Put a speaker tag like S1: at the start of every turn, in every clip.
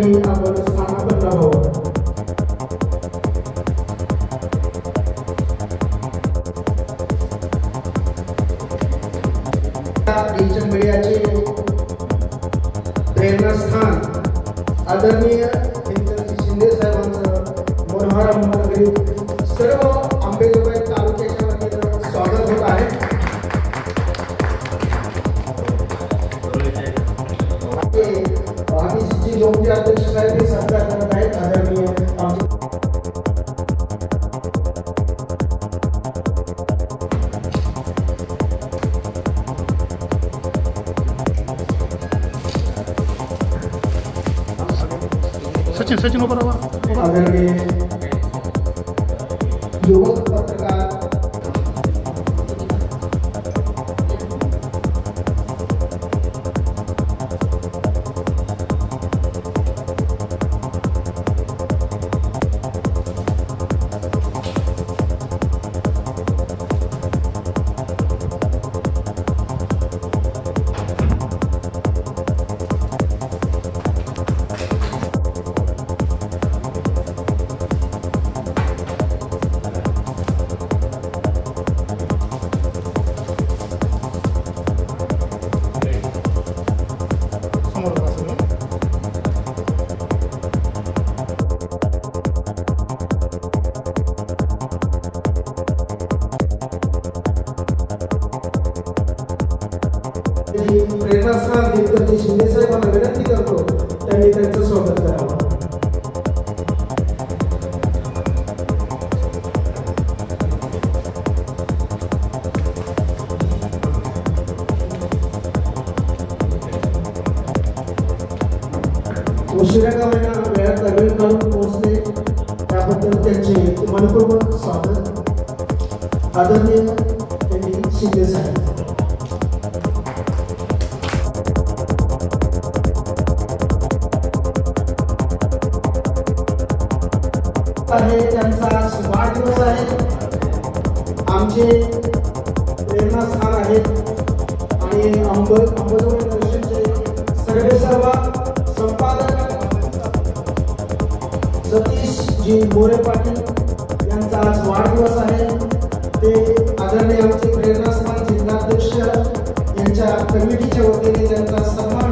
S1: ठिकाणी आपण स्थानापन्न आहोत प्रेरणास्थान आदरणीय Thank you. दुसऱ्या का वेळात नवीन करून पोहोचले. त्याबद्दल त्यांचे मनपूर्वक स्वागत. आदरणीय जी मोरे पाटील यांचा आज वाढदिवस आहे ते आदरणीय आमचे प्रेरणास्थान जिल्हाध्यक्ष यांच्या कमिटीच्या वतीने त्यांचा सन्मान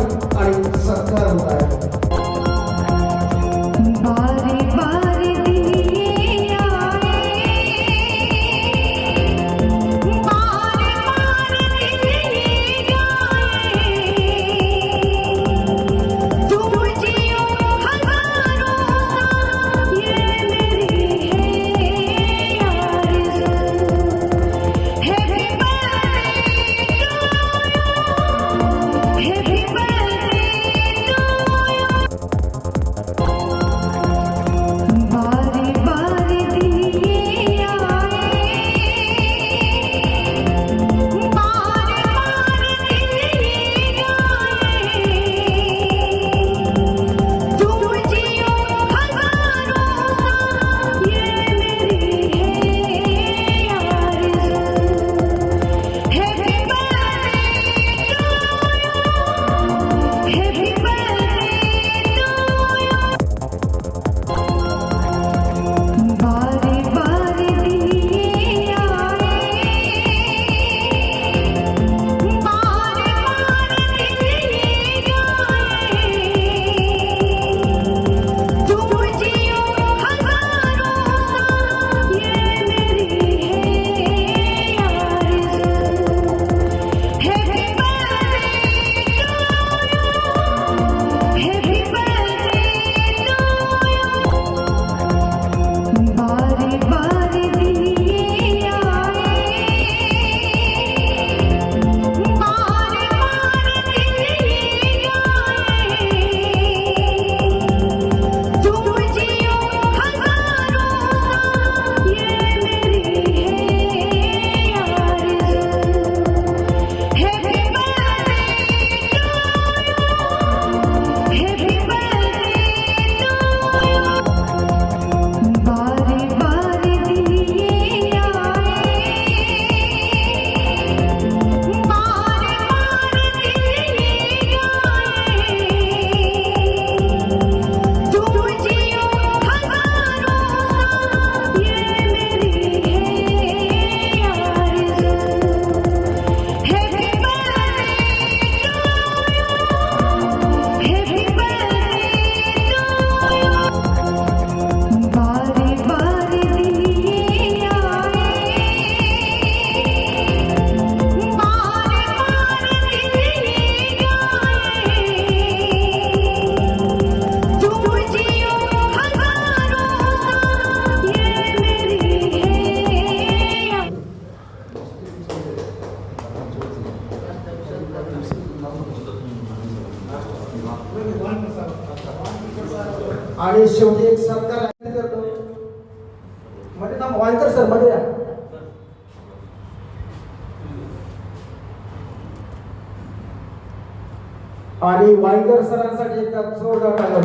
S1: आणि वाईकर सरांसाठी एकदा जोरदार टाळ्या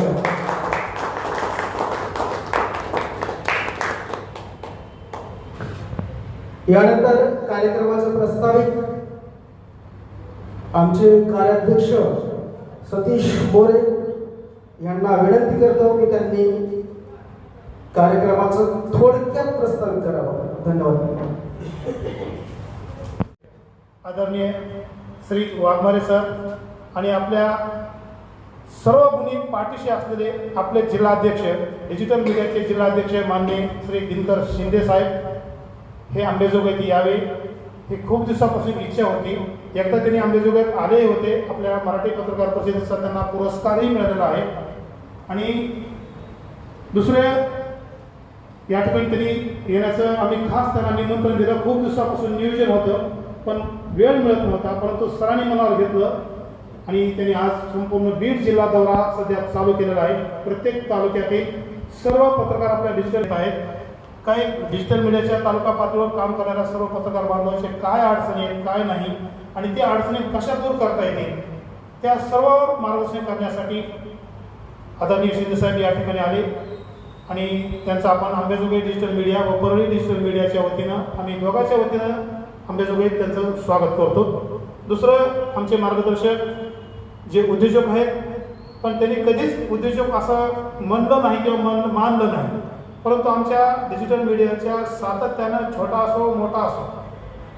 S1: यानंतर कार्यक्रमाचं प्रस्तावित आमचे कार्याध्यक्ष सतीश मोरे यांना विनंती करतो की त्यांनी कार्यक्रमाचं थोडक्यात प्रस्तावित करावं. धन्यवाद.
S2: आदरणीय श्री वाघमारे सर आणि आपल्या सर्व गुणी पाठीशी असलेले आपले जिल्हाध्यक्ष डिजिटल मीडियाचे जिल्हाध्यक्ष माननीय श्री दिनकर शिंदे साहेब हे आंबेजोगाईत यावे. ही खूप दिवसापासून इच्छा होती. एकदा त्यांनी आंबेजोगाईत आले होते. आपल्या मराठी पत्रकार परिषदेचा त्यांना पुरस्कारही मिळालेला आहे. आणि दुसऱ्या या ठिकाणी त्यांनी येण्याचं आम्ही खास त्यांना निमंत्रण दिलं. खूप दिवसापासून नियोजन होतं पण वेळ मिळत नव्हता परंतु सरांनी मनावर घेतलं. आणि त्यांनी आज संपूर्ण बीड जिल्हा दौरा सध्या चालू केलेला आहे. प्रत्येक तालुक्यातील सर्व पत्रकार आपल्या डिजिटल आहेत. काही डिजिटल मीडियाच्या तालुका पातळीवर काम करणाऱ्या सर्व पत्रकार बांधवांचे काय अडचणी आहेत काय नाही आणि त्या अडचणी कशा दूर करता येतील त्या सर्व मार्गदर्शन करण्यासाठी आदरणीय शिंदेसाहेब या ठिकाणी आले. आणि त्यांचं आपण आंबेजोगाई डिजिटल मीडिया व परळी डिजिटल मीडियाच्या वतीनं आम्ही दोघांच्या वतीनं आंबेजोगाईत त्यांचं स्वागत करतो. दुसरं आमचे मार्गदर्शक जे उद्योजक आहेत पण त्यांनी कधीच उद्योजक असं म्हणलं नाही किंवा मन मानलं नाही. परंतु आमच्या डिजिटल मीडियाच्या सातत्यानं छोटा असो मोठा असो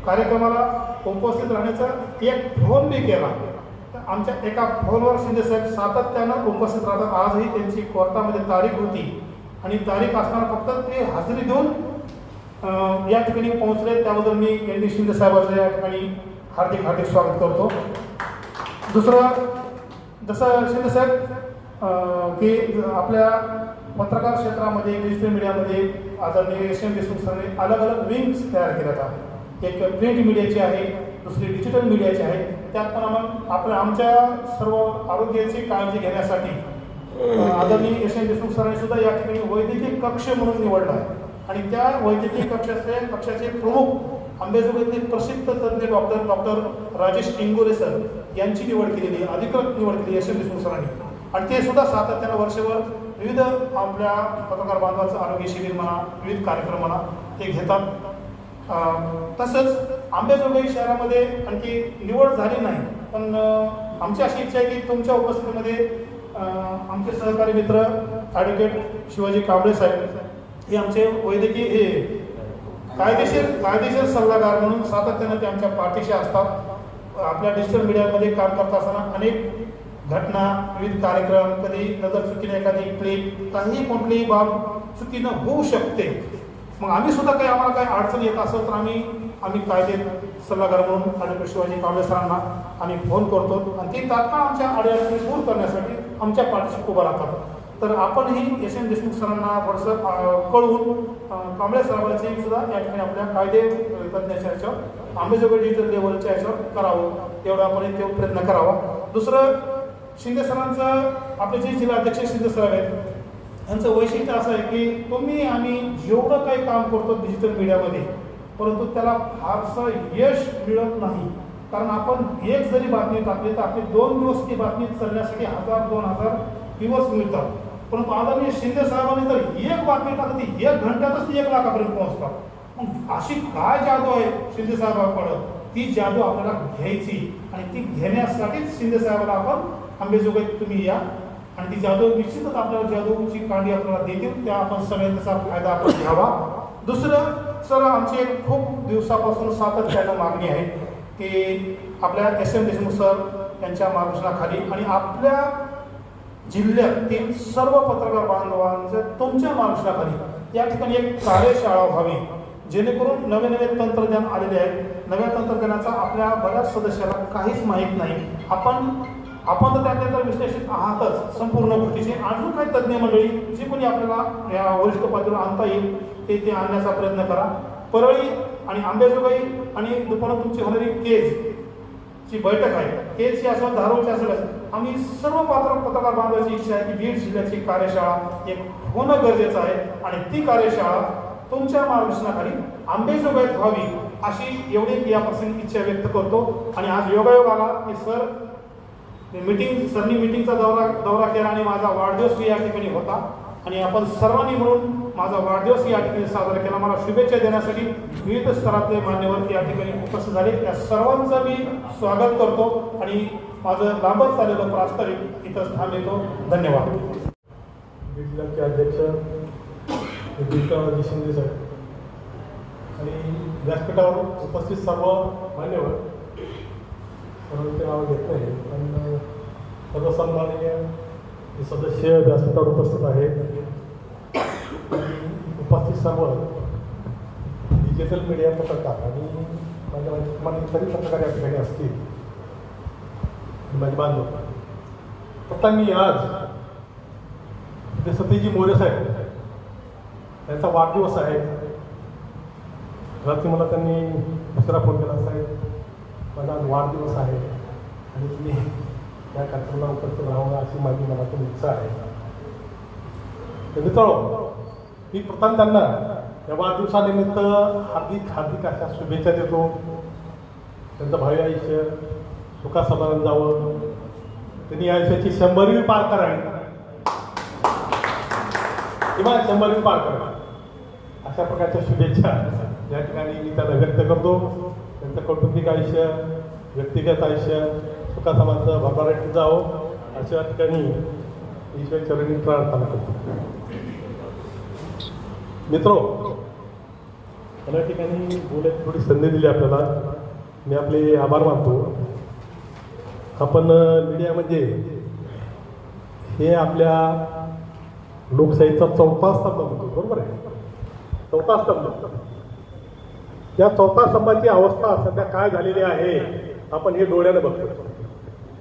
S2: कार्यक्रमाला उपस्थित राहण्याचा एक फोन मी केला. तर आमच्या एका फोनवर शिंदे साहेब सातत्यानं उपस्थित राहतात. आजही त्यांची कोर्टामध्ये तारीख होती. आणि तारीख असताना फक्त ते हजेरी देऊन या ठिकाणी पोहोचले. त्याबद्दल मी एन डी शिंदे साहेबांचं या ठिकाणी हार्दिक हार्दिक स्वागत करतो. दुसरं जसं शिंदे साहेब की आपल्या पत्रकार क्षेत्रामध्ये डिजिटल मीडियामध्ये आदरणीय एस एम देशमुख सरांनी अलग अलग विंग्स तयार केल्यात आहेत एक प्रिंट मीडियाची आहे दुसरी डिजिटल मीडियाची आहे. त्यात पण आपण आपल्या आमच्या सर्व आरोग्याची काळजी घेण्यासाठी आदरणीय एस एम देशमुख सरांनी सुद्धा या ठिकाणी वैद्यकीय कक्ष म्हणून निवडला आहे. आणि त्या वैद्यकीय कक्षाचे कक्षाचे प्रमुख आंबेजोगाईतील प्रसिद्ध तज्ज्ञ doctor doctor Rajesh Ingore sir यांची निवड केलेली अधिकृत निवड केली एस एम देशमुख सरांनी. आणि ते सुद्धा सातत्यानं वर्षभर विविध आपल्या पत्रकार बांधवाचं आरोग्य शिबिर म्हणा विविध कार्यक्रम म्हणा ते घेतात. तसंच आंबेजोगाई शहरामध्ये आणखी निवड झाली नाही पण आमची अशी इच्छा आहे की तुमच्या उपस्थितीमध्ये आमचे सहकारी मित्र ॲडव्होकेट शिवाजी कांबळे साहेब हे आमचे वैद्यकीय हे कायदेशीर कायदेशीर सल्लागार म्हणून सातत्यानं ते आमच्या पाठीशी असतात. आपल्या डिजिटल मीडियामध्ये काम करत असताना अनेक घटना विविध कार्यक्रम कधी नजर चुकीने एखादी क्लिप काही कोणतीही बाब चुकीनं होऊ शकते. मग आम्ही सुद्धा काही आम्हाला काही अडचण येत असेल तर आम्ही आम्ही कायदे सल्लागार म्हणून ॲडव्होकेट शिवाजी कांबळे सरांना आम्ही फोन करतो. आणि ते तात्काळ आमच्या अडचणी दूर करण्यासाठी आमच्या पाठीशी उभं राहतात. तर आपणही एस एन देशमुख सरांना थोडंसं कळवून कांबळे साहेबांची सुद्धा या ठिकाणी आपल्या कायदे अं, तज्ञाच्या ह्याच्यावर आंबेजोगाई डिजिटल लेवलच्या ह्याच्यावर करावं तेवढा आपण ते प्रयत्न करावा. दुसरं शिंदे सरांचं आपले जे जिल्हाध्यक्ष शिंदे सर आहेत यांचं वैशिष्ट्य असं आहे की तुम्ही आम्ही जेवढं काही काम करतो डिजिटल मीडियामध्ये परंतु त्याला फारसं यश मिळत नाही. कारण आपण एक जरी बातमी टाकली तर आपली दोन दिवस ती बातमी चढण्यासाठी हजार दोन हजार दिवस मिळतात. परंतु आदरणीय शिंदे साहेबांनी जर एक बातमी टाकली एक घंट्यातच ती एक लाखापर्यंत पोहोचतात. मग अशी काय जादू आहे शिंदे साहेबांकडं ती जादू आपल्याला घ्यायची. आणि ती घेण्यासाठीच शिंदे साहेबाला आपण आंबेजोगाईत तुम्ही या. आणि ती जादू निश्चितच आपल्याला जादूची कांडी आपल्याला देतील. त्या आपण सगळ्यांचा त्याचा फायदा आपण घ्यावा. दुसरं सर आमची एक खूप दिवसापासून सातत्यानं मागणी आहे की आपल्या एस एम देशमुख सर यांच्या मार्गदर्शनाखाली आणि आपल्या जिल्ह्यातील सर्व पत्रकार बांधवांचं तुमच्या मार्गदर्शनाखाली या ठिकाणी एक कार्यशाळा व्हावी. जेणेकरून नवे नवे तंत्रज्ञान आलेले आहे नव्या तंत्रज्ञानाचा आपल्या बऱ्याच सदस्याला काहीच माहीत नाही. आपण आपण तर त्यातल्या तर विश्लेषित आहातच संपूर्ण गोष्टीचे. अजून काही तज्ज्ञ मंडळी जे कोणी आपल्याला या वरिष्ठ पातळीवर आणता येईल ते ते आणण्याचा प्रयत्न करा. परळी आणि आंबेजोगाई आणि दुपारून तुमची होणारी केज ची बैठक आहे. केज ही असं धारवची असेल. आम्ही सर्व पात्र पत्रकार बांधवाची इच्छा आहे की बीड जिल्ह्याची कार्यशाळा एक होणं गरजेचं आहे आणि ती कार्यशाळा तुमच्या मार्गदर्शनाखाली आंबेजोगाईत व्हावी अशी एवढी या इच्छा व्यक्त करतो. आणि आज योगायोग आला की सर मीटिंग सरनी मीटिंगचा दौरा दौरा केला आणि माझा वाढदिवस या ठिकाणी होता. आणि आपण सर्वांनी म्हणून माझा वाढदिवस या ठिकाणी साजरा केला. मला शुभेच्छा देण्यासाठी विविध स्तरातले मान्यवर या ठिकाणी उपस्थित झाले. त्या सर्वांचं मी स्वागत करतो आणि माझं लांबच झालेलं प्रास्ताविक इथं येतो धन्यवाद.
S3: अध्यक्ष? विक्रमजी शिंदे साहेब आणि व्यासपीठावर उपस्थित सर्व मान्यवर सर्वांचे नाव घेत नाही पण सर्व सन्माननीय जे सदस्य व्यासपीठावर उपस्थित आहेत उपस्थित सर्व डिजिटल मीडिया पत्रकार आणि माझ्या माझ्या इतरही पत्रकार या ठिकाणी असतील माझे बांधव. फक्त मी आज ते सतीजी मोरे साहेब त्यांचा वाढदिवस आहे. रात्री मला त्यांनी दुसरा फोन केला साहेब माझा आज वाढदिवस आहे आणि मी या कार्यक्रमाला उपस्थित राहावं अशी माझी मनातून इच्छा आहे. तर मित्रांनो मी प्रथम त्यांना या वाढदिवसानिमित्त हार्दिक हार्दिक अशा शुभेच्छा देतो. त्यांचं भावी आयुष्य सुखासमाधान जावं. त्यांनी आयुष्याची शंभरवी पार करावी. किंवा शंभर पार करा अशा प्रकारच्या शुभेच्छा. या ठिकाणी मी त्यांना व्यक्त करतो. त्यांचं कौटुंबिक आयुष्य व्यक्तिगत आयुष्य सुखासमाचं भरभराटी जावं. अशा ठिकाणी ईश्वर चरणी प्रार्थना करतो. मित्रो मला ठिकाणी बोलायची थोडी संधी दिली आपल्याला. मी आपले आभार मानतो. आपण मीडिया म्हणजे हे आपल्या लोकशाहीचा चौथा स्तंभ म्हणतो बरोबर आहे? चौथा स्तंभ. या चौथा स्तंभाची अवस्था सध्या काय झालेली आहे आपण हे डोळ्याने बघतो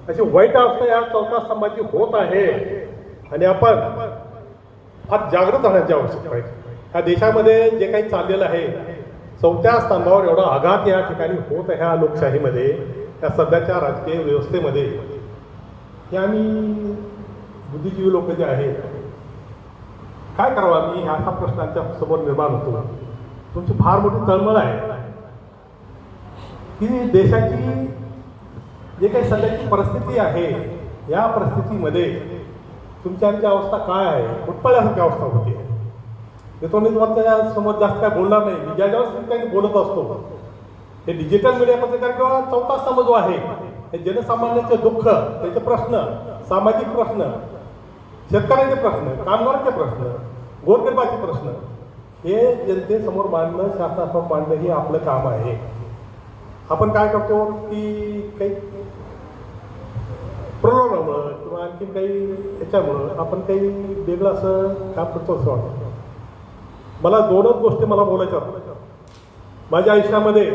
S3: अशी वाईट अवस्था या चौथा स्तंभाची होत आहे. आणि आपण फार जागृत राहण्याची आवश्यकता आहे. या देशामध्ये जे काही चाललेलं आहे चौथ्या स्तंभावर एवढा आघात या ठिकाणी होत आहे ह्या लोकशाहीमध्ये या सध्याच्या राजकीय व्यवस्थेमध्ये. हे आम्ही बुद्धिजीवी लोक जे आहेत काय करावं मी ह्या हा प्रश्न आमच्यासमोर निर्माण होतो. तुमची फार मोठी तळमळ आहे. की देशाची जे काही सध्याची परिस्थिती आहे या परिस्थितीमध्ये तुमची आमची अवस्था काय आहे? उत्पळल्यासारखी अवस्था होती. मी तो मी तुम्हाला समोर जास्त काय बोलणार नाही. मी ज्या ज्यावेळेस काही बोलत असतो हे डिजिटल मीडिया पत्रकार किंवा चौथा स्तंभ जो आहे हे जनसामान्यांचे दुःख त्याचे प्रश्न सामाजिक प्रश्न शेतकऱ्यांचे प्रश्न कामगारांचे प्रश्न गोरगरिबाचे प्रश्न हे जनतेसमोर मांडणं शासनासमोर मांडणं हे आपलं काम आहे. आपण काय करतो की काही प्रलोभनामुळं किंवा आणखी काही याच्यामुळं आपण काही वेगळं असं काम करतो असं वाटतं. मला दोनच गोष्टी मला बोलायच्या माझ्या आयुष्यामध्ये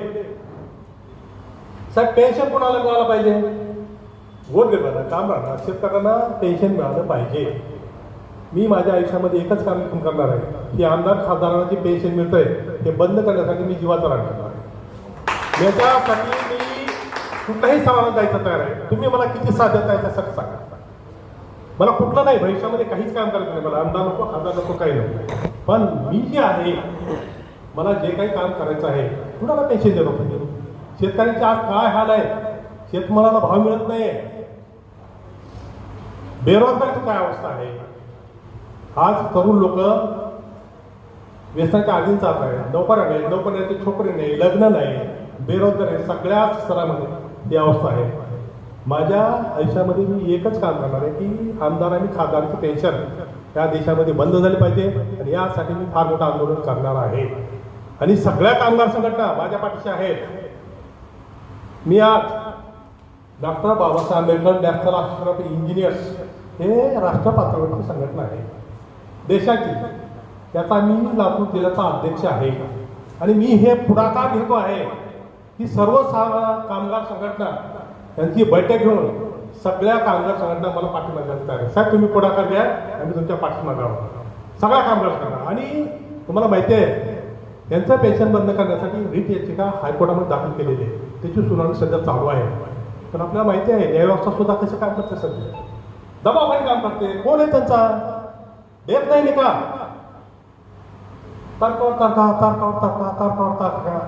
S3: साहेब पेन्शन कोणाला मिळालं पाहिजे? गोरगरिबांना कामगारांना शेतकऱ्यांना पेन्शन मिळालं पाहिजे. मी माझ्या आयुष्यामध्ये एकच काम इथून करणार आहे की आमदार खासदारांना जे पेन्शन मिळतंय ते बंद करण्यासाठी मी जीवाचा राग करणार आहे. याच्यासाठी मी कुठल्याही सणाला जायचं तयार आहे. तुम्ही मला किती साथ देताय त्यासाठी सांगा. मला कुठलं नाही भविष्यामध्ये काहीच काम करायचं नाही. मला आमदार नको खासदार नको काही नको. पण मी जे आहे मला जे काही काम करायचं आहे कुणाला पेन्शन देतो तुम्ही शेतकऱ्यांचे आज काय हाल आहे? शेतमालाला भाव मिळत नाही बेरोजगारीची काय अवस्था आहे? आज तरुण लोक व्यसनाच्या आधीन चालत आहे नोकऱ्या नाही नोकऱ्याची छोकरे नाही लग्न नाही. बेरोजगार आहे सगळ्या स्तरामध्ये ही अवस्था आहे. माझ्या आयुष्यामध्ये मी एकच काम करणार आहे की आमदार आणि खासदारची पेन्शन या देशामध्ये बंद झाली पाहिजे आणि यासाठी मी फार मोठं आंदोलन करणार आहे. आणि सगळ्या कामगार संघटना माझ्या पाठीशी आहेत. मी आज doctor Babasaheb Ambedkar national association of engineers हे राष्ट्र पातळीवरची संघटना आहे. देशाची. त्याचा मी लातूर जिल्ह्याचा अध्यक्ष आहे. आणि मी हे पुढाकार घेतो आहे की सर्व सा कामगार संघटना यांची बैठक घेऊन सगळ्या कामगार संघटना मला पाठिंबा द्यायला आहे. साहेब तुम्ही पुढाकार घ्या. आम्ही तुमच्या पाठिंबा आहोत. सगळ्या कामगार संघटना. आणि तुम्हाला माहिती आहे यांचं पेन्शन बंद करण्यासाठी रीट याचिका हायकोर्टामध्ये दाखल केलेली आहे. त्याची सुनावणी सध्या चालू आहे. पण आपल्याला माहिती आहे न्यायव्यवस्था सुद्धा कसं काम करते सध्या? दबावाखाली काम करते? कोण आहे त्यांचा? देत नाही नाही का तारकावर तारका तारकावर तारका तारकावर तारका.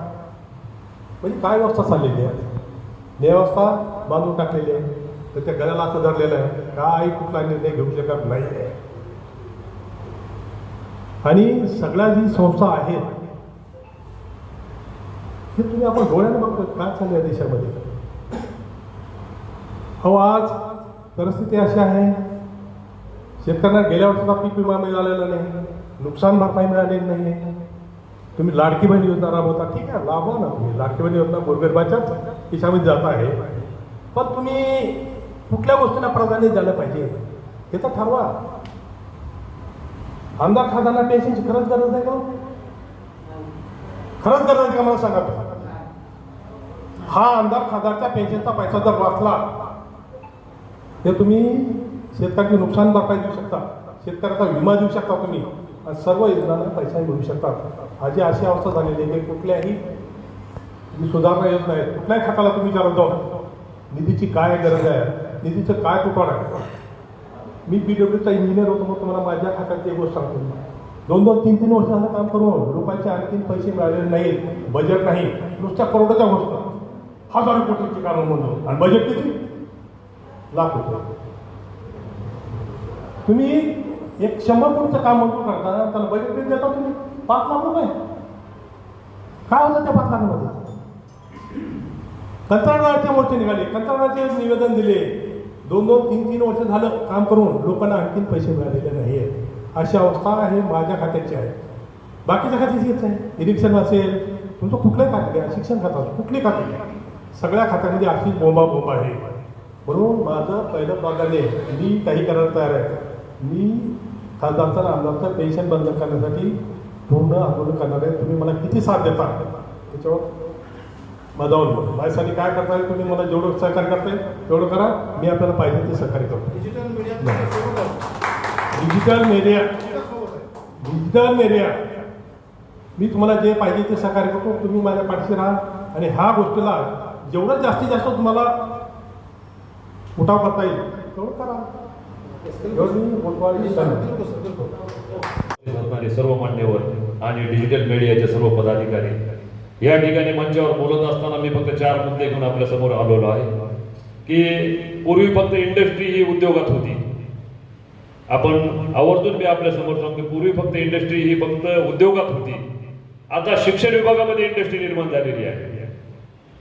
S3: म्हणजे काय व्यवस्था चाललेली आहे? व्यवस्था बांधून टाकलेली आहे. तर त्या गळ्याला असं धरलेलं आहे. काय कुठला निर्णय घेऊ शकत नाही आहे. आणि सगळ्या जी संस्था आहेत हे तुम्ही आपण डोळ्याने बघतो काय चाललंय देशामध्ये? हो आज परिस्थिती अशी आहे शेतकऱ्यांना गेल्या वर्षीचा पीक विमा मिळालेला नाही नुकसान भरपाई मिळालेली नाही. तुम्ही लाडकी बहीण योजना राबवता ठीक आहे लाभवा ना तुम्ही. लाडकी बहीण योजना गोरगरिबाच्याच खिशामध्ये जात आहे. पण तुम्ही कुठल्या गोष्टींना प्राधान्य द्यायला पाहिजे हे तर ठरवा. आमदार खासदारांना पेन्शनची खरंच गरज आहे का हो? खरंच गरज आहे का? मला सांगा. हा आमदार खासदारच्या पेन्शनचा पैसा जर वाचला ते तुम्ही शेतकऱ्याची नुकसान भरपाई देऊ शकता. शेतकऱ्याचा विमा देऊ शकता तुम्ही. आणि सर्व योजनांना पैसा मिळू शकतात. आजी अशी अवस्था झालेली आहे की कुठल्याही जी सुधारणा योजना आहेत कुठल्याही खात्याला तुम्ही विचारत जाऊन निधीची काय गरज आहे निधीचं काय तुटवड आहे मी पी डब्ल्यूचा इंजिनियर होतो मग तुम्हाला माझ्या खात्यात एक गोष्ट सांगतो. दोन दोन तीन तीन वर्ष झालं काम करून लोकांचे आणखीन पैसे मिळालेले नाहीत बजेट नाही. नुसत्या करोडाच्या गोष्ट. हजारो कोटीची कामं म्हणून. आणि बजेट किती? लाख रुपये तुम्ही एक शंभर कोटीचं काम मंजूर करता त्याला बजेट बिल देता तुम्ही. पाच लाख रुपये. काय होतं त्या पाच लाखामध्ये? कंत्राटदाराचे मोर्चे निघाले. कंत्राटदाराचे निवेदन दिले. दोन दोन तीन तीन वर्ष झालं काम करून लोकांना आणखीन पैसे मिळालेले नाही आहेत अशी अवस्था आहे माझ्या खात्याची आहे. बाकीच्या खात्याची हेच आहे इरिक्शन असेल. तुमचं कुठलंही खातं घ्या. शिक्षण खातं असो, कुठली खाते घ्या. सगळ्या खात्यामध्ये अशी बोंबा बोंबा आहे. म्हणून माझं पहिलं आहे. मी काही करायला तयार आहे. मी खासदारचं आमदारचं पेन्शन बंद करण्यासाठी पूर्ण आंदोलन करणार आहे. तुम्ही मला किती साथ देता? त्याच्यावर माझा अवलंबून माझ्यासाठी काय करता येईल तुम्ही मला जेवढं सहकार्य करता येईल तेवढं करा. मी आपल्याला पाहिजे ते सहकार्य करतो.
S2: Digital media
S3: digital media digital media मी तुम्हाला जे पाहिजे ते सहकार्य करतो. तुम्ही माझ्या पाठीशी राहा. आणि ह्या गोष्टीला जेवढं जास्तीत जास्त तुम्हाला उठाव करता येईल. तेवढं करा.
S4: सर्व मान्यवर आणि डिजिटल मीडियाचे सर्व पदाधिकारी. या ठिकाणी मंचावर बोलत असताना मी फक्त चार मुद्दे घेऊन आपल्यासमोर आलेलो आहे. की पूर्वी फक्त इंडस्ट्री ही उद्योगात होती. आपण आवर्जून मी आपल्यासमोर सांगतो पूर्वी फक्त इंडस्ट्री ही फक्त उद्योगात होती. आता शिक्षण विभागामध्ये इंडस्ट्री निर्माण झालेली आहे.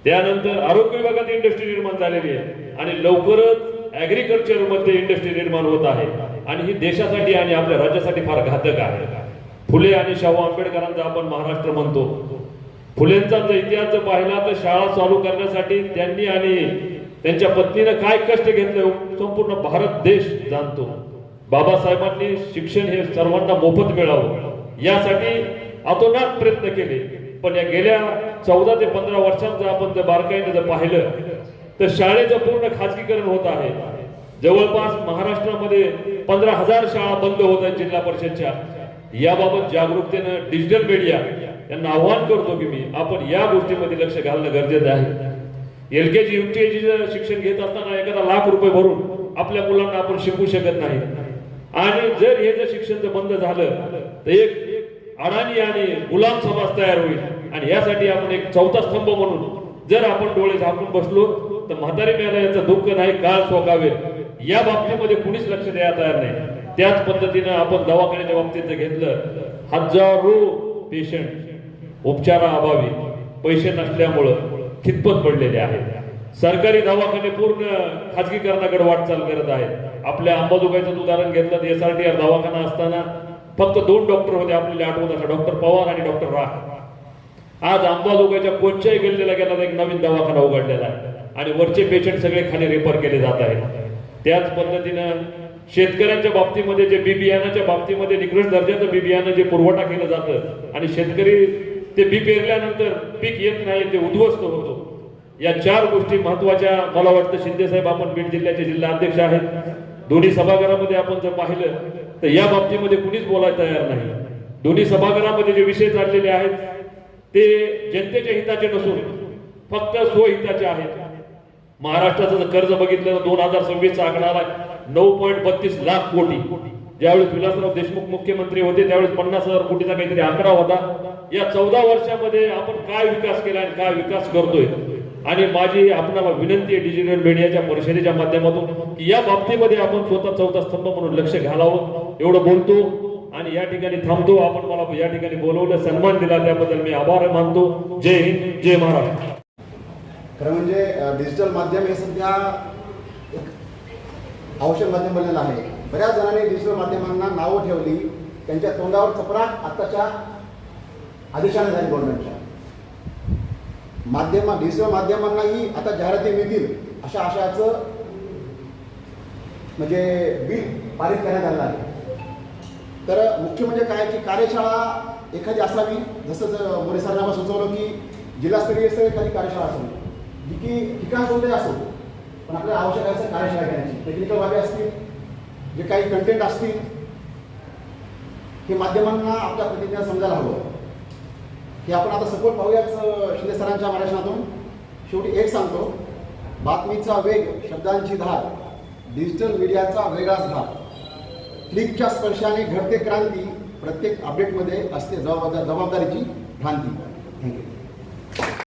S4: त्यानंतर आरोग्य विभागात इंडस्ट्री निर्माण झालेली आहे. आणि लवकरच ऍग्रिकल्चरमध्ये इंडस्ट्री निर्माण होत आहे. आणि ही देशासाठी आणि आपल्या राज्यासाठी फार घातक आहे. फुले आणि शाहू आंबेडकरांचा आपण महाराष्ट्र म्हणतो. फुलेंचा जर इतिहास पाहिला तर शाळा चालू करण्यासाठी त्यांनी आणि त्यांच्या पत्नीनं काय कष्ट घेतले संपूर्ण भारत देश जाणतो. बाबासाहेबांनी शिक्षण हे सर्वांना मोफत मिळावं. यासाठी अतोनात प्रयत्न केले. पण या गेल्या चौदा ते पंधरा वर्षांचं आपण जर बारकाईने जर पाहिलं तर शाळेचं पूर्ण खाजगीकरण होत आहे जवळपास महाराष्ट्रामध्ये पंधरा हजार शाळा बंद होत आहेत जिल्हा परिषदच्या. याबाबत जागरूकतेनं डिजिटल मीडिया यांना आव्हान करतो की मी आपण या गोष्टीमध्ये लक्ष घालणं गरजेचं आहे. एल के जी यू के जीचं शिक्षण घेत असताना एखादा लाख रुपये भरून आपल्या मुलांना आपण शिकवू शकत नाही. आणि जर हे जर शिक्षण जर बंद झालं तर एक अडाणी आणि गुलाम समाज तयार होईल. आणि यासाठी आपण एक चौथा स्तंभ म्हणून जर आपण डोळे झाकून बसलो तर म्हातारी मेला याचं दुःख नाही काळ सोकावे. या बाबतीमध्ये कुणीच लक्ष द्यायला तयार नाही. त्याच पद्धतीनं आपण दवाखान्याच्या बाबतीत घेतलं हजारो पेशंट उपचाराअभावी पैसे नसल्यामुळं खितपत पडलेले आहेत. सरकारी दवाखाने पूर्ण खाजगीकरणाकडे वाटचाल करत आहेत. आपल्या अंबाजोगाईचं उदाहरण घेतलं तर एस आर टी आर दवाखाना असताना फक्त दोन डॉक्टर होते आपल्याला आठवत असं डॉक्टर पवार आणि डॉक्टर राह आज अंबाजोगाईच्या कोणत्याही गल्लीला गेला तर एक नवीन दवाखाना उघडलेला आहे. आणि वरचे पेशंट सगळे खाली रेफर केले जात आहेत. त्याच पद्धतीनं शेतकऱ्यांच्या बाबतीमध्ये जे बी बियाणाच्या बाबतीमध्ये निकृष्ट दर्जाचं बी बियाणं जे पुरवठा केलं जातं आणि शेतकरी ते बी पेरल्यानंतर पीक येत नाही ते उद्ध्वस्त होतो. या चार गोष्टी महत्त्वाच्या मला वाटतं शिंदे साहेब आपण बीड जिल्ह्याचे जिल्हा अध्यक्ष आहेत. दोन्ही सभागृहामध्ये आपण जर पाहिलं तर या बाबतीमध्ये कुणीच बोलायला तयार नाही. दोन्ही सभागृहामध्ये जे विषय चाललेले आहेत ते जनतेच्या हिताचे नसून फक्त स्वहिताचे आहेत. महाराष्ट्राचं जर कर्ज बघितलं तर दोन हजार सव्वीसचा आकडा आला नऊ पॉईंट बत्तीस लाख कोटी. ज्यावेळेस विलासराव देशमुख मुख्यमंत्री होते त्यावेळेस पन्नास हजार कोटीचा काहीतरी आकडा होता. या चौदा वर्षामध्ये आपण काय विकास केला आणि काय विकास करतोय? आणि माझी आपणाला विनंती आहे डिजिटल मीडियाच्या परिषदेच्या माध्यमातून की या बाबतीमध्ये आपण स्वतः चौथा स्तंभ म्हणून लक्ष घालावं. एवढं बोलतो. आणि या ठिकाणी थांबतो. आपण मला या ठिकाणी बोलवलं सन्मान दिला त्याबद्दल मी आभार मानतो. जय हिंद जय महाराष्ट्र.
S5: खरं म्हणजे डिजिटल माध्यम हे सध्या एक औषध माध्यम बनलेलं आहे. बऱ्याच जणांनी डिजिटल माध्यमांना नावं ठेवली. त्यांच्या तोंडावर चपरा आत्ताच्या आदेशाने झाली गव्हर्नमेंटच्या माध्यम डिजिटल माध्यमांनाही आता जाहिराती मिळतील अशा आशयाचं म्हणजे बिल पारित करण्यात आलं आहे. तर मुख्य म्हणजे काय की कार्यशाळा एखादी असावी जसं ज- मोरे सरांना आपण सुचवलं की जिल्हास्तरीय स्तरीय एखादी कार्यशाळा असावी जी की ठिकाण कोणते असो पण आपल्याला आवश्यक आहे असं कार्यशाळा घेण्याची. टेक्निकल बाबी असतील जे काही कंटेंट असतील हे माध्यमांना आपल्या प्रतिज्ञा समजायला हवं. हे आपण आता सपोर्ट पाहूयाच शिंदे सरांच्या मार्गदर्शनातून. शेवटी एक सांगतो बातमीचा वेग शब्दांची धार डिजिटल मीडियाचा वेगळाच धार. क्लिकच्या स्पर्शाने घडते क्रांती प्रत्येक अपडेटमध्ये असते जबाबदार जबाबदारीची भ्रांती. थँक्यू